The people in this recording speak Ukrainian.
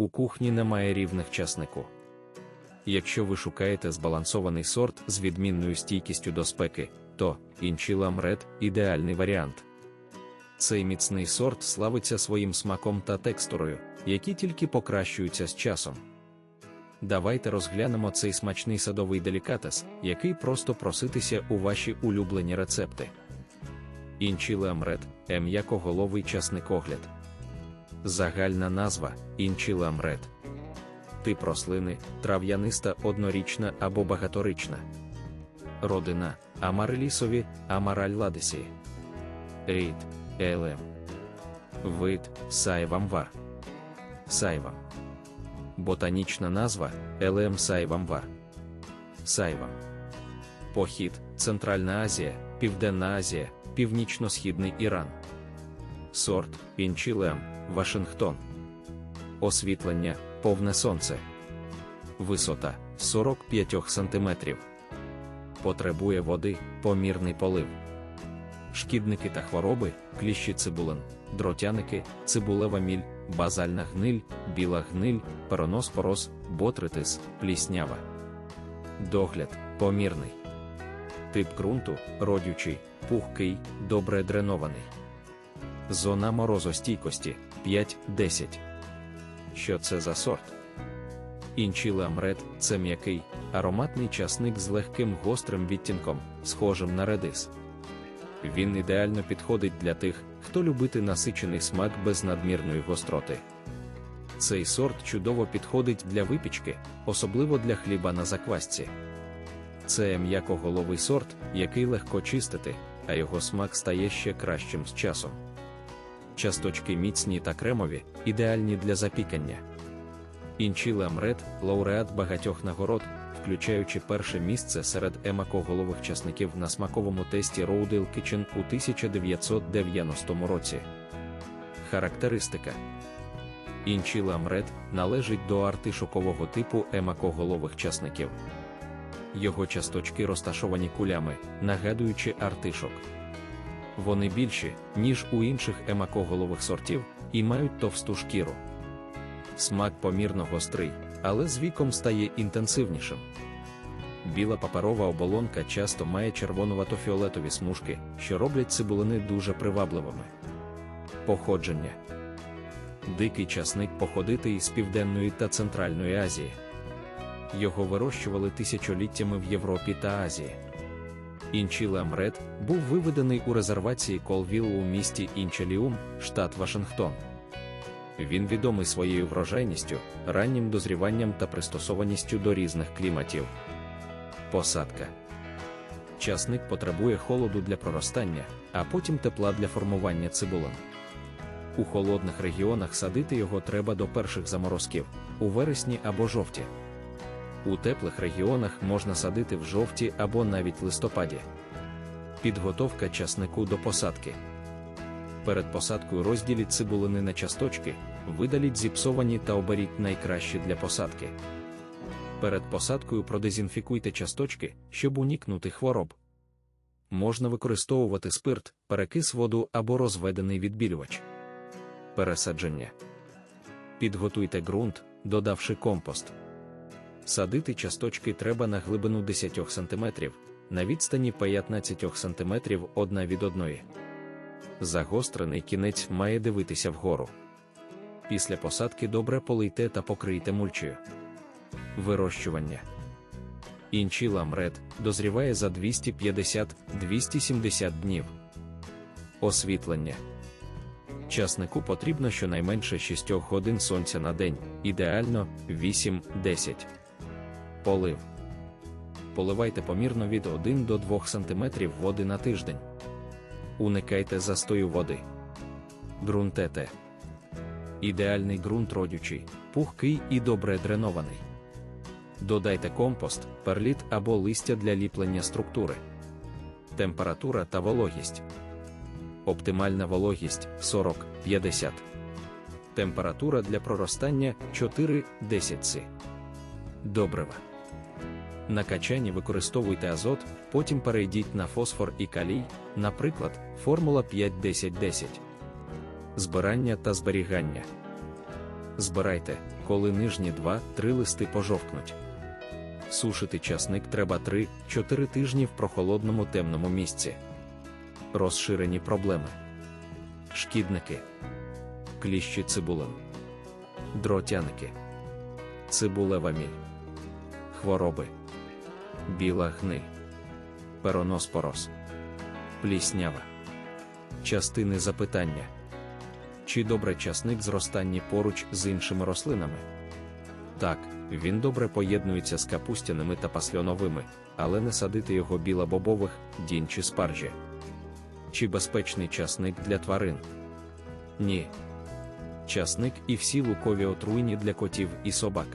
у кухні немає рівних часнику. Якщо ви шукаєте збалансований сорт з відмінною стійкістю до спеки, то Інчілам Ред ідеальний варіант. Цей міцний сорт славиться своїм смаком та текстурою, які тільки покращуються з часом. Давайте розглянемо цей смачний садовий делікатес, який просто проситися у ваші улюблені рецепти. Інчіле амрет – м'якоголовий часникогляд. Загальна назва інчіле амрет. Тип рослини трав'яниста однорічна або багаторічна. Родина амарелісові, амараль ладисі. Рід елем. Вид сайвамвар. Сайвам. Ботанічна назва Елем сайвамвар. Сайвам. Похід Центральна Азія, Південна Азія, Північно-Східний Іран. Сорт Інчілем, Вашингтон. Освітлення повне сонце. Висота 45 см. Потребує води, помірний полив. Шкідники та хвороби, кліщі цибулин, дротяники, цибулева міль, базальна гниль, біла гниль, пероноспороз, ботритис, пліснява. Догляд помірний. Тип ґрунту родючий, пухкий, добре дренований. Зона морозостійкості 5-10. Що це за сорт? Інчіле амрет це м'який, ароматний часник з легким гострим відтінком, схожим на редис. Він ідеально підходить для тих, хто любить насичений смак без надмірної гостроти. Цей сорт чудово підходить для випічки, особливо для хліба на заквасці. Це м'якоголовий сорт, який легко чистити, а його смак стає ще кращим з часом. Часточки міцні та кремові, ідеальні для запікання. Інчіле Амрет лауреат багатьох нагород, включаючи перше місце серед емакоголових часників на смаковому тесті Roadale Kitchen у 1990 році. Характеристика Інчіле Амрет належить до артишокового типу емакоголових часників. Його часточки розташовані кулями, нагадуючи артишок. Вони більші, ніж у інших емакоголових сортів, і мають товсту шкіру. Смак помірно гострий, але з віком стає інтенсивнішим. Біла паперова оболонка часто має червонувато-фіолетові смужки, що роблять цибулини дуже привабливими. Походження Дикий часник походити із Південної та Центральної Азії. Його вирощували тисячоліттями в Європі та Азії. Інчіле Амрет був виведений у резервації Колвіл у місті Інчеліум, штат Вашингтон. Він відомий своєю врожайністю, раннім дозріванням та пристосованістю до різних кліматів. Посадка часник потребує холоду для проростання, а потім тепла для формування цибулин. У холодних регіонах садити його треба до перших заморозків у вересні або жовті. У теплих регіонах можна садити в жовті або навіть листопаді. Підготовка часнику до посадки. Перед посадкою розділіть цибулини на часточки, видаліть зіпсовані та оберіть найкращі для посадки. Перед посадкою продезінфікуйте часточки, щоб уникнути хвороб. Можна використовувати спирт, перекис воду або розведений відбілювач. Пересадження. Підготуйте ґрунт, додавши компост. Садити часточки треба на глибину 10 см, на відстані 15 см одна від одної. Загострений кінець має дивитися вгору. Після посадки добре полийте та покрийте мульчею. Вирощування. Інші ламред дозріває за 250-270 днів. Освітлення. Часнику потрібно щонайменше 6 годин сонця на день, ідеально 8-10. Полив. Поливайте помірно від 1 до 2 см води на тиждень. Уникайте застою води. Ґрунтете. Ідеальний ґрунт родючий, пухкий і добре дренований. Додайте компост, перліт або листя для ліплення структури. Температура та вологість. Оптимальна вологість 40-50. Температура для проростання 4-10 С. Добрива. На качанні використовуйте азот, потім перейдіть на фосфор і калій, наприклад, формула 5-10-10. Збирання та зберігання. Збирайте, коли нижні 2-3 листи пожовкнуть. Сушити часник треба 3-4 тижні в прохолодному темному місці. Розширені проблеми. Шкідники. Кліщі цибулин. Дротяники. Цибулева міль. Хвороби. Біла гниль. Пероноспороз. Пліснява. Частини запитання. Чи добре часник зростанні поруч з іншими рослинами? Так, він добре поєднується з капустяними та пасльоновими, але не садити його білобобових, дінь чи спаржі. Чи безпечний часник для тварин? Ні. Часник і всі лукові отруйні для котів і собак.